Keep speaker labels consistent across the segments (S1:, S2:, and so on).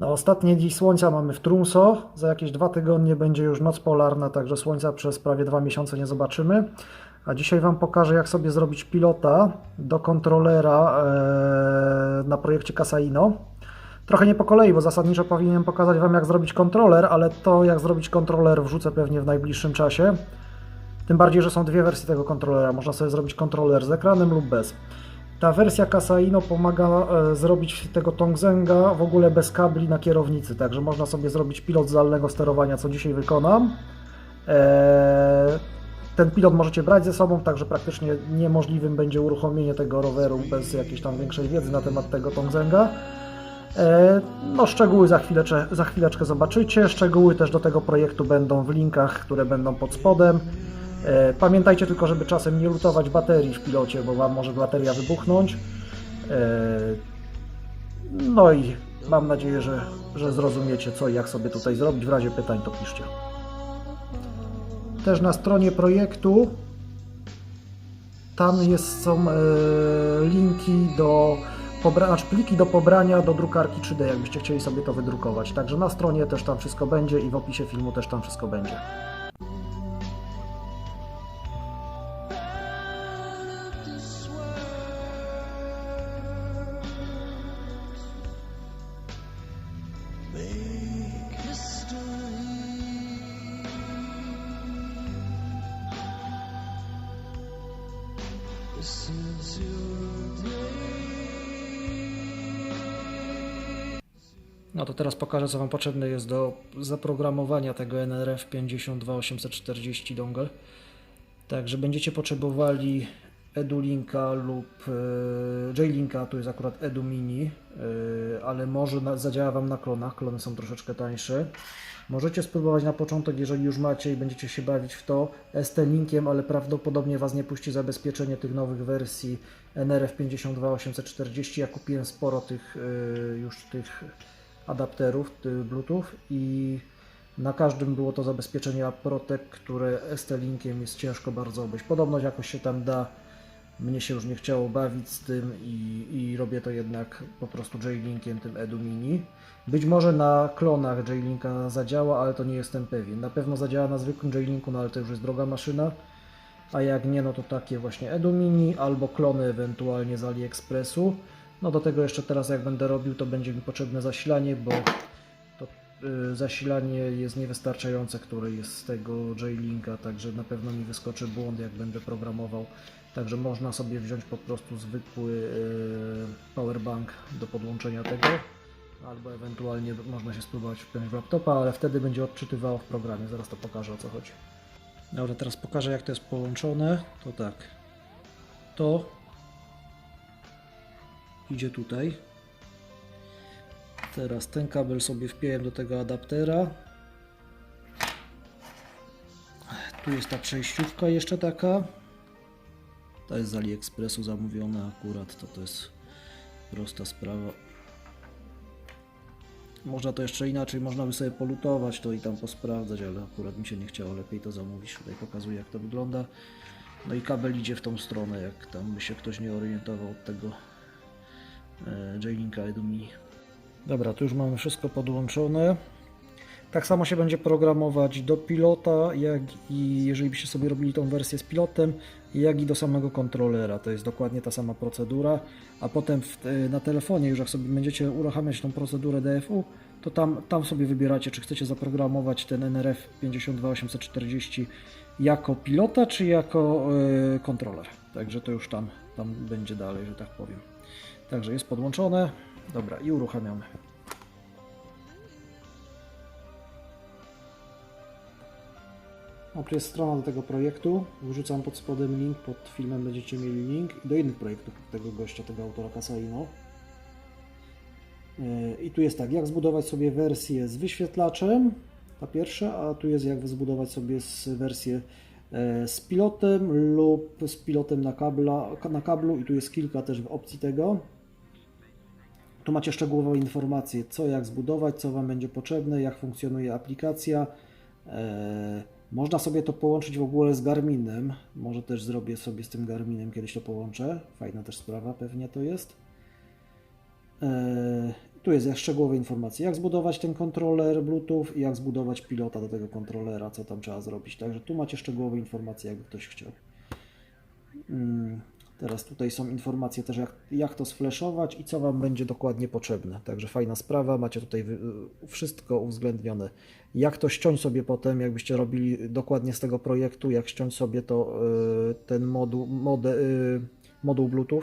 S1: No, ostatnie dziś słońca mamy w Trumso. Za jakieś dwa tygodnie będzie już noc polarna, także słońca przez prawie dwa miesiące nie zobaczymy. A dzisiaj Wam pokażę, jak sobie zrobić pilota do kontrolera e, na projekcie Casaino. Trochę nie po kolei, bo zasadniczo powinienem pokazać Wam, jak zrobić kontroler, ale to, jak zrobić kontroler, wrzucę pewnie w najbliższym czasie. Tym bardziej, że są dwie wersje tego kontrolera. Można sobie zrobić kontroler z ekranem lub bez. Ta wersja Casaino pomaga e, zrobić tego Tongzenga w ogóle bez kabli na kierownicy, także można sobie zrobić pilot zdalnego sterowania, co dzisiaj wykonam. E, ten pilot możecie brać ze sobą, także praktycznie niemożliwym będzie uruchomienie tego roweru bez jakiejś tam większej wiedzy na temat tego Tongzenga. E, No, szczegóły za chwileczkę, za chwileczkę zobaczycie. Szczegóły też do tego projektu będą w linkach, które będą pod spodem. E, Pamiętajcie tylko, żeby czasem nie lutować baterii w pilocie, bo Wam może bateria wybuchnąć. E, No i mam nadzieję, że, że zrozumiecie co i jak sobie tutaj zrobić. W razie pytań to piszcie. Też na stronie projektu tam jest, są e, linki do pobra- znaczy pliki do pobrania do drukarki 3D, jakbyście chcieli sobie to wydrukować. Także na stronie też tam wszystko będzie i w opisie filmu też tam wszystko będzie. No to teraz pokażę, co Wam potrzebne jest do zaprogramowania tego NRF 52840 dongle. Także będziecie potrzebowali EduLinka lub e, JLinka, tu jest akurat EduMini, e, ale może zadziała Wam na klonach, klony są troszeczkę tańsze. Możecie spróbować na początek, jeżeli już macie i będziecie się bawić w to, ST-Linkiem, ale prawdopodobnie Was nie puści zabezpieczenie tych nowych wersji NRF 52840. Ja kupiłem sporo tych e, już tych adapterów tych Bluetooth i na każdym było to zabezpieczenie Aprotec, które ST-Linkiem jest ciężko bardzo obejść. Podobno jakoś się tam da, mnie się już nie chciało bawić z tym i, i robię to jednak po prostu J-Linkiem, tym Edu Mini. Być może na klonach J-Linka zadziała, ale to nie jestem pewien. Na pewno zadziała na zwykłym J-Linku, no ale to już jest droga maszyna. A jak nie, no to takie właśnie Edu Mini albo klony ewentualnie z AliExpressu. No do tego jeszcze teraz jak będę robił, to będzie mi potrzebne zasilanie, bo zasilanie jest niewystarczające, które jest z tego J-Linka, także na pewno mi wyskoczy błąd jak będę programował. Także można sobie wziąć po prostu zwykły y, powerbank do podłączenia tego, albo ewentualnie można się spróbować wpiąć w laptopa, ale wtedy będzie odczytywało w programie. Zaraz to pokażę o co chodzi. Dobra, teraz pokażę jak to jest połączone. To tak. To idzie tutaj. Teraz ten kabel sobie wpiłem do tego adaptera. Tu jest ta przejściówka jeszcze taka. To jest z AliExpressu zamówiona akurat, to to jest prosta sprawa. Można to jeszcze inaczej, można by sobie polutować to i tam posprawdzać, ale akurat mi się nie chciało lepiej to zamówić. Tutaj pokazuję jak to wygląda. No i kabel idzie w tą stronę, jak tam by się ktoś nie orientował od tego e, J-Linka Edumi. Dobra, tu już mamy wszystko podłączone. Tak samo się będzie programować do pilota, jak i jeżeli byście sobie robili tą wersję z pilotem, jak i do samego kontrolera. To jest dokładnie ta sama procedura. A potem w, e, na telefonie, już jak sobie będziecie uruchamiać tą procedurę DFU, to tam, tam sobie wybieracie, czy chcecie zaprogramować ten NRF 52840 jako pilota, czy jako e, kontroler. Także to już tam, tam będzie dalej, że tak powiem. Także jest podłączone. Dobra, i uruchamiamy. O, tu jest strona do tego projektu. Wrzucam pod spodem link, pod filmem będziecie mieli link do innych projektów tego gościa, tego autora Casaino. Yy, I tu jest tak, jak zbudować sobie wersję z wyświetlaczem, ta pierwsza, a tu jest jak zbudować sobie wersję e, z pilotem lub z pilotem na, kabla, na kablu i tu jest kilka też opcji tego. Tu macie szczegółowe informacje, co jak zbudować, co Wam będzie potrzebne, jak funkcjonuje aplikacja. E, Można sobie to połączyć w ogóle z Garminem. Może też zrobię sobie z tym Garminem kiedyś to połączę. Fajna też sprawa pewnie to jest. E, Tu jest szczegółowe informacje, jak zbudować ten kontroler Bluetooth i jak zbudować pilota do tego kontrolera, co tam trzeba zrobić. Także tu macie szczegółowe informacje, jakby ktoś chciał. Teraz tutaj są informacje też, jak, jak to sflashować i co Wam będzie dokładnie potrzebne. Także fajna sprawa, macie tutaj wy- wszystko uwzględnione. Jak to ściąć sobie potem, jakbyście robili dokładnie z tego projektu, jak ściąć sobie to, y, ten moduł, mode, y, moduł Bluetooth.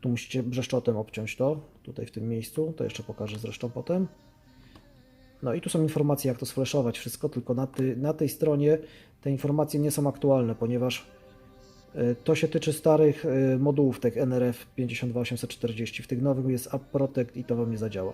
S1: Tu musicie brzeszczotem obciąć to, tutaj w tym miejscu, to jeszcze pokażę zresztą potem. No i tu są informacje, jak to sflashować, wszystko, tylko na, ty, na tej stronie te informacje nie są aktualne, ponieważ y, to się tyczy starych y, modułów, tych NRF 52840. W tych nowych jest App Protect i to Wam nie zadziała.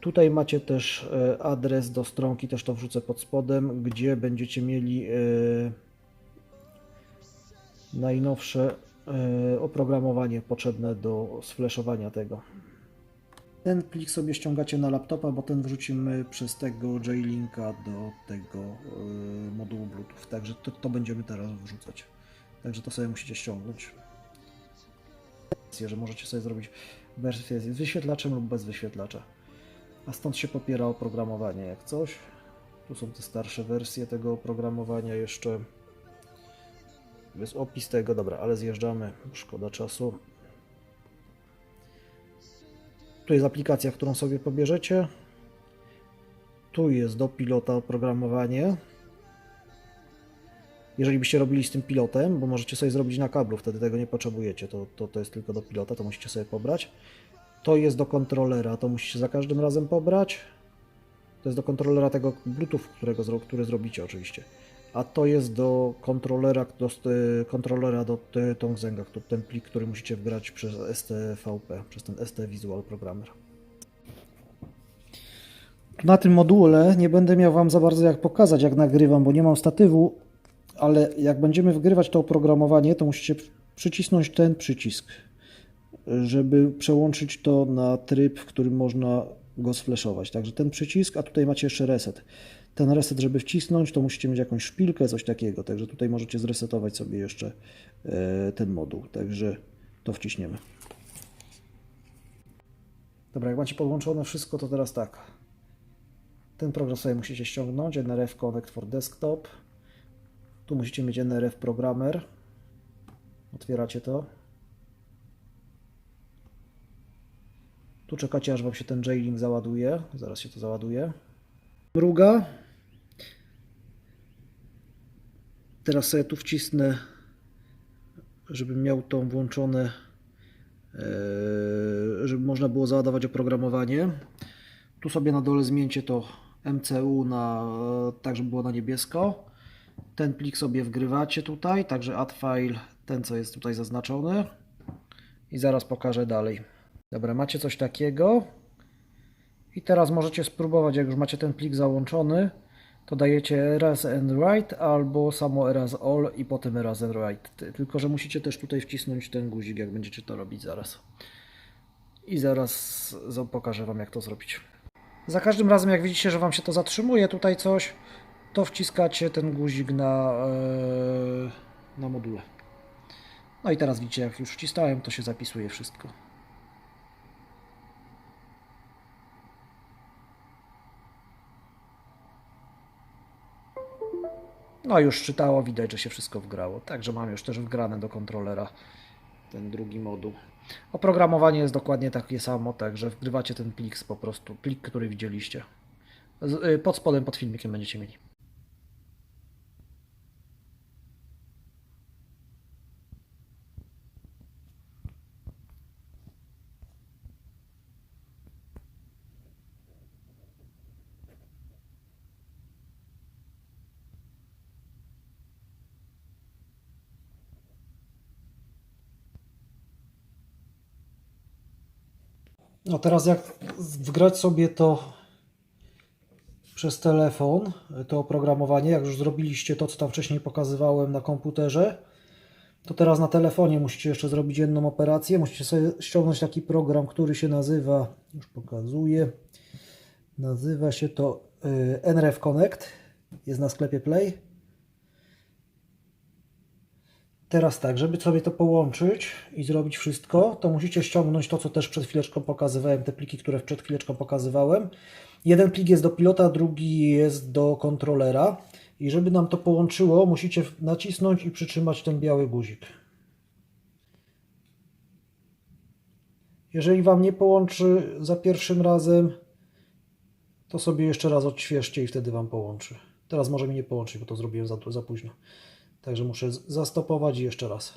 S1: Tutaj macie też y, adres do stronki, też to wrzucę pod spodem, gdzie będziecie mieli najnowsze oprogramowanie potrzebne do sflashowania tego. Ten plik sobie ściągacie na laptopa, bo ten wrzucimy przez tego J-Linka do tego modułu Bluetooth. Także to, to będziemy teraz wrzucać. Także to sobie musicie ściągnąć. Że możecie sobie zrobić wersję z wyświetlaczem lub bez wyświetlacza. A stąd się popiera oprogramowanie jak coś. Tu są te starsze wersje tego oprogramowania jeszcze. Jest opis tego, dobra, ale zjeżdżamy, szkoda czasu. Tu jest aplikacja, którą sobie pobierzecie. Tu jest do pilota oprogramowanie. Jeżeli byście robili z tym pilotem, bo możecie sobie zrobić na kablu, wtedy tego nie potrzebujecie, to, to, to jest tylko do pilota, to musicie sobie pobrać. To jest do kontrolera, to musicie za każdym razem pobrać. To jest do kontrolera tego Bluetooth, którego, który zrobicie oczywiście. A to jest do kontrolera do, st- kontrolera do Tongzenga, to ten plik, który musicie wgrać przez STVP, przez ten ST Visual Programmer. Na tym module nie będę miał Wam za bardzo jak pokazać, jak nagrywam, bo nie mam statywu, ale jak będziemy wgrywać to oprogramowanie, to musicie przycisnąć ten przycisk, żeby przełączyć to na tryb, w którym można go sflashować. Także ten przycisk, a tutaj macie jeszcze reset. Ten reset, żeby wcisnąć, to musicie mieć jakąś szpilkę, coś takiego. Także tutaj możecie zresetować sobie jeszcze e, ten moduł. Także to wciśniemy. Dobra, jak macie podłączone wszystko, to teraz tak. Ten program sobie musicie ściągnąć, NRF Connect for Desktop. Tu musicie mieć NRF Programmer. Otwieracie to. Tu czekacie, aż Wam się ten J-Link załaduje. Zaraz się to załaduje. Mruga. Teraz sobie tu wcisnę, żebym miał to włączone, e, żeby można było załadować oprogramowanie. Tu sobie na dole zmieńcie to MCU na, tak, żeby było na niebiesko. Ten plik sobie wgrywacie tutaj, także add file, ten co jest tutaj zaznaczony. I zaraz pokażę dalej. Dobra, macie coś takiego. I teraz możecie spróbować, jak już macie ten plik załączony, to dajecie erase and write albo samo erase all i potem erase and write. Ty- Tylko, że musicie też tutaj wcisnąć ten guzik, jak będziecie to robić zaraz. I zaraz za- pokażę Wam, jak to zrobić. Za każdym razem, jak widzicie, że Wam się to zatrzymuje tutaj coś, to wciskacie ten guzik na, e, na module. No i teraz widzicie, jak już wcisnąłem, to się zapisuje wszystko. No już czytało, widać, że się wszystko wgrało. Także mam już też wgrane do kontrolera ten drugi moduł. Oprogramowanie jest dokładnie takie samo, także wgrywacie ten plik po prostu, plik, który widzieliście. Y, pod spodem, pod filmikiem będziecie mieli. No teraz jak wgrać sobie to przez telefon, to oprogramowanie, jak już zrobiliście to, co tam wcześniej pokazywałem na komputerze, to teraz na telefonie musicie jeszcze zrobić jedną operację. Musicie sobie ściągnąć taki program, który się nazywa, już pokazuję, nazywa się to y, NRF Connect, jest na sklepie Play. Teraz tak, żeby sobie to połączyć i zrobić wszystko, to musicie ściągnąć to, co też przed chwileczką pokazywałem, te pliki, które przed chwileczką pokazywałem. Jeden plik jest do pilota, drugi jest do kontrolera. I żeby nam to połączyło, musicie nacisnąć i przytrzymać ten biały guzik. Jeżeli Wam nie połączy za pierwszym razem, to sobie jeszcze raz odświeżcie i wtedy Wam połączy. Teraz może mi nie połączyć, bo to zrobiłem za, za późno. Także muszę zastopować i jeszcze raz.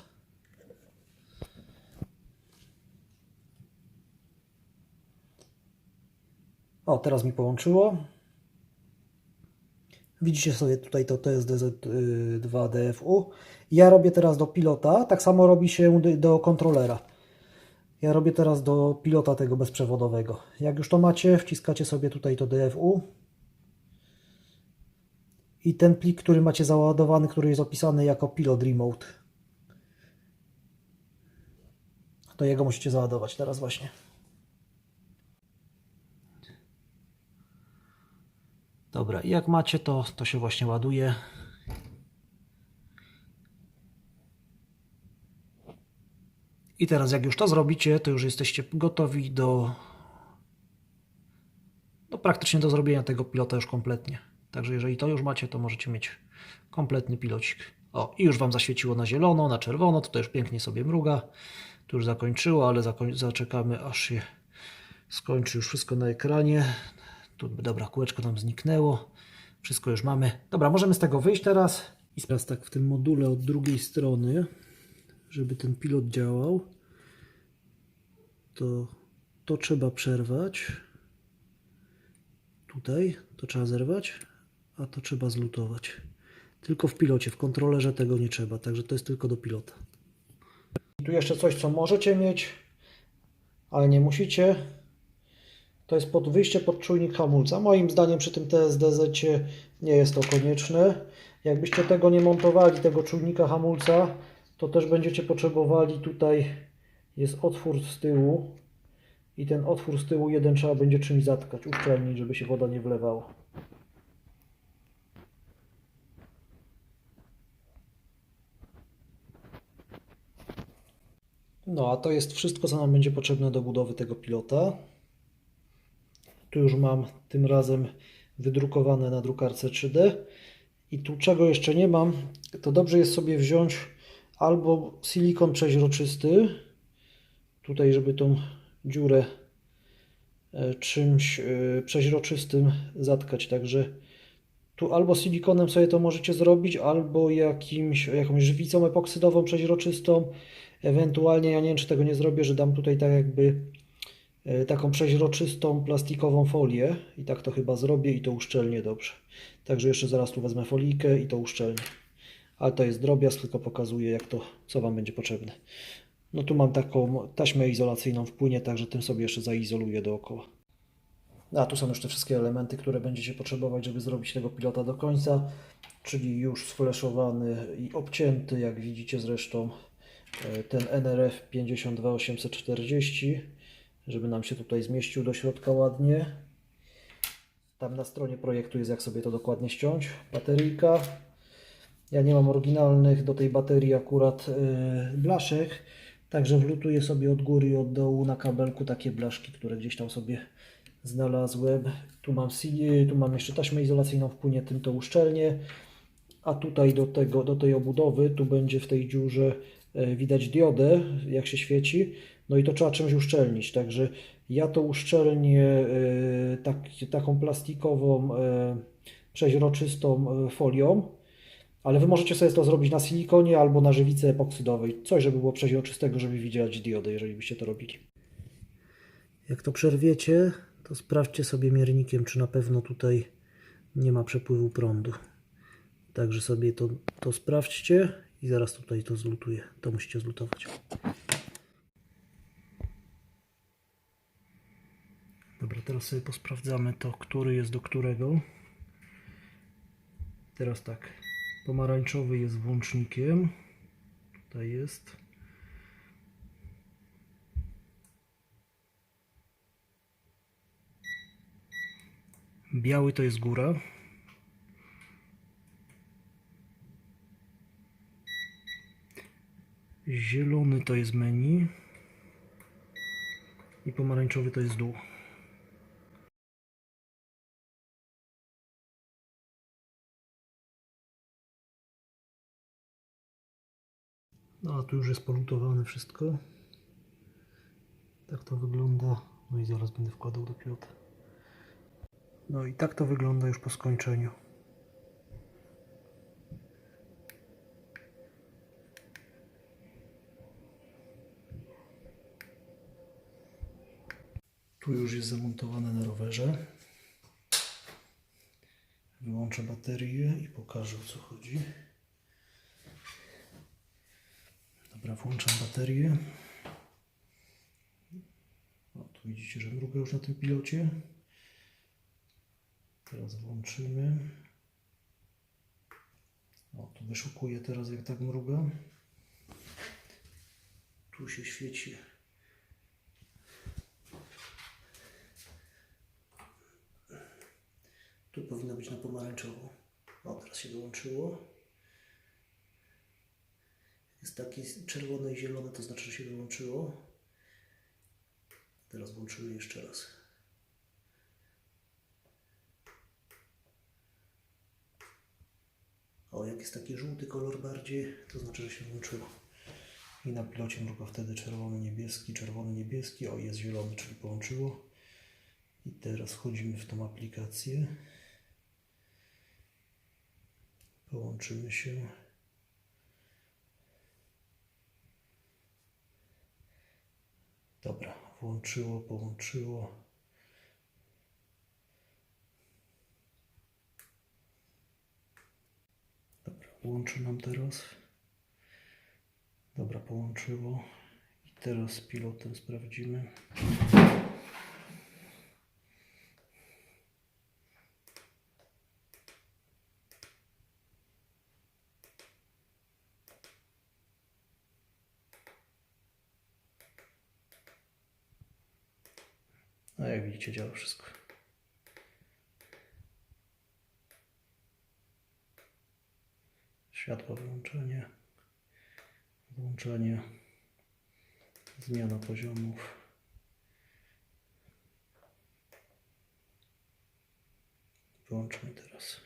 S1: O, teraz mi połączyło. Widzicie sobie tutaj to TSDZ2DFU. Ja robię teraz do pilota, tak samo robi się do kontrolera. Ja robię teraz do pilota tego bezprzewodowego. Jak już to macie, wciskacie sobie tutaj to DFU. I ten plik, który macie załadowany, który jest opisany jako pilot remote. To jego musicie załadować teraz właśnie. Dobra, jak macie to, to się właśnie ładuje. I teraz jak już to zrobicie, to już jesteście gotowi do no praktycznie do zrobienia tego pilota już kompletnie. Także jeżeli to już macie, to możecie mieć kompletny pilocik. O, i już Wam zaświeciło na zielono, na czerwono, to już pięknie sobie mruga. Tu już zakończyło, ale zakoń zaczekamy aż się skończy już wszystko na ekranie. Tu, dobra, kółeczko nam zniknęło. Wszystko już mamy. Dobra, możemy z tego wyjść teraz. I teraz tak w tym module od drugiej strony, żeby ten pilot działał, to to trzeba przerwać. Tutaj to trzeba zerwać, a to trzeba zlutować. Tylko w pilocie, w kontrolerze tego nie trzeba, także to jest tylko do pilota. Tu jeszcze coś, co możecie mieć, ale nie musicie. To jest pod wyjście pod czujnik hamulca. Moim zdaniem przy tym TSDZ nie jest to konieczne. Jakbyście tego nie montowali, tego czujnika hamulca, to też będziecie potrzebowali tutaj jest otwór z tyłu i ten otwór z tyłu jeden trzeba będzie czymś zatkać, uszczelnić, żeby się woda nie wlewała. No a to jest wszystko, co nam będzie potrzebne do budowy tego pilota. Tu już mam tym razem wydrukowane na drukarce 3D. I tu czego jeszcze nie mam, to dobrze jest sobie wziąć albo silikon przeźroczysty, tutaj żeby tą dziurę e, czymś e, przeźroczystym zatkać, także tu albo silikonem sobie to możecie zrobić, albo jakimś, jakąś żywicą epoksydową przeźroczystą, ewentualnie ja nie wiem czy tego nie zrobię, że dam tutaj tak jakby e, taką przeźroczystą plastikową folię i tak to chyba zrobię i to uszczelnię dobrze. Także jeszcze zaraz tu wezmę folijkę i to uszczelnię. Ale to jest drobiazg, tylko pokazuję jak to, co Wam będzie potrzebne. No tu mam taką taśmę izolacyjną w płynie, także tym sobie jeszcze zaizoluję dookoła. A tu są już te wszystkie elementy, które będziecie potrzebować, żeby zrobić tego pilota do końca, czyli już sfleszowany i obcięty, jak widzicie zresztą, ten NRF 52840, żeby nam się tutaj zmieścił do środka ładnie. Tam na stronie projektu jest jak sobie to dokładnie ściąć. Bateryjka. Ja nie mam oryginalnych do tej baterii akurat yy, blaszek, także wlutuję sobie od góry i od dołu na kabelku takie blaszki, które gdzieś tam sobie znalazłem. Tu mam, si- tu mam jeszcze taśmę izolacyjną w płynie, tym to uszczelnię. A tutaj do, tego, do tej obudowy, tu będzie w tej dziurze e, widać diodę, jak się świeci. No i to trzeba czymś uszczelnić. Także ja to uszczelnię e, tak, taką plastikową, e, przeźroczystą e, folią. Ale Wy możecie sobie to zrobić na silikonie albo na żywicy epoksydowej. Coś, żeby było przeźroczystego, żeby widzieć diodę, jeżeli byście to robili. Jak to przerwiecie, to sprawdźcie sobie miernikiem, czy na pewno tutaj nie ma przepływu prądu. Także sobie to, to sprawdźcie i zaraz tutaj to zlutuję. To musicie zlutować. Dobra, teraz sobie posprawdzamy to, który jest do którego. Teraz tak. Pomarańczowy jest włącznikiem. Tutaj jest. Biały to jest góra. Zielony to jest menu. I pomarańczowy to jest dół. No a tu już jest polutowane wszystko. Tak to wygląda. No i zaraz będę wkładał do piot. No i tak to wygląda już po skończeniu. Tu już jest zamontowane na rowerze. Wyłączę baterię i pokażę o co chodzi. Dobra, włączam baterię. O, tu widzicie, że mruga już na tym pilocie. Teraz włączymy. O, tu wyszukuje teraz jak tak mruga. Tu się świeci. Tu powinno być na pomarańczowo. O, teraz się dołączyło. Jest taki czerwony i zielony, to znaczy, że się wyłączyło. Teraz włączymy jeszcze raz. O, jak jest taki żółty kolor bardziej, to znaczy, że się włączyło. I na pilocie mruga wtedy czerwony, niebieski, czerwony, niebieski. O, jest zielony, czyli połączyło. I teraz wchodzimy w tą aplikację. Połączymy się. Dobra, włączyło, połączyło. Dobra, łączy nam teraz. Dobra, połączyło. I teraz z pilotem sprawdzimy. A jak widzicie, działa wszystko. Światło wyłączenie, włączenie, zmiana poziomów. Wyłączmy teraz.